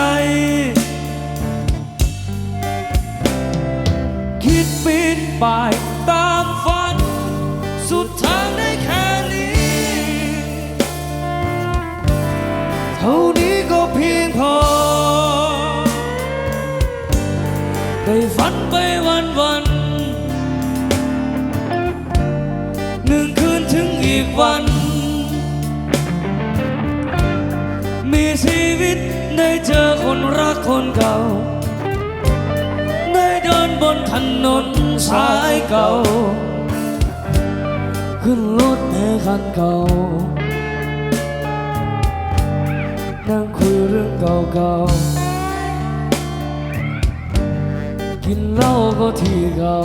ไร คิดปินปายตามฝัน สุดทางได้แค่นี้ เท่านี้ก็เพียงพอไปฝันไปวันวันหนึ่งคืนถึงอีกวัน มีชีวิต ได้เจอคนรักคนเก่า ได้เดินบนถนนสายเก่า ขึ้นรถเมล์คันเก่า นั่งคุยเรื่องเก่าๆ กินเหล้าก็ที่เก่า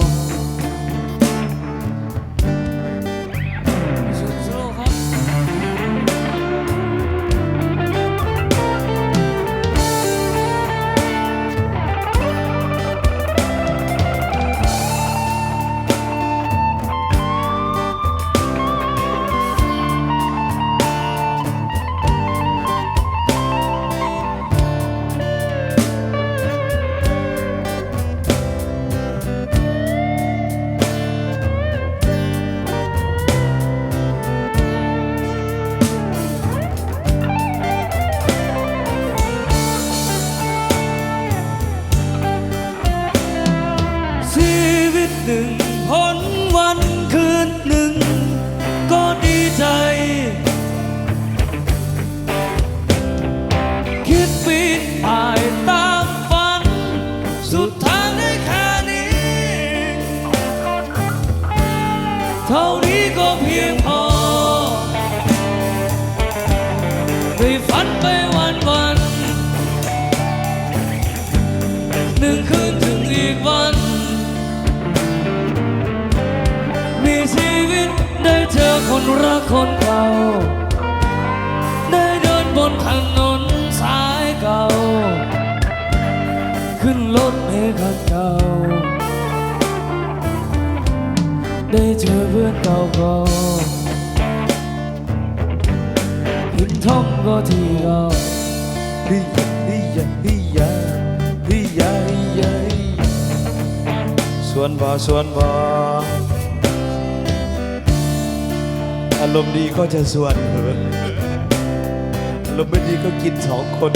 ท่านี้ก็เพียงพอได้ฝันไปวันวัน หนึ่งคืนถึงอีกวัน มีชีวิตได้เจอคนรักคนเก่า ได้เจอเพื่อนเก่าก็กินท่อมก็ที่เราฮิยะฮิยะฮิยะฮิยะฮิยะฮิยะส่วนบ่ส่วนบ่อารมณ์ดีก็จะส่วนอารมณ์ไม่ดีก็กินสองคน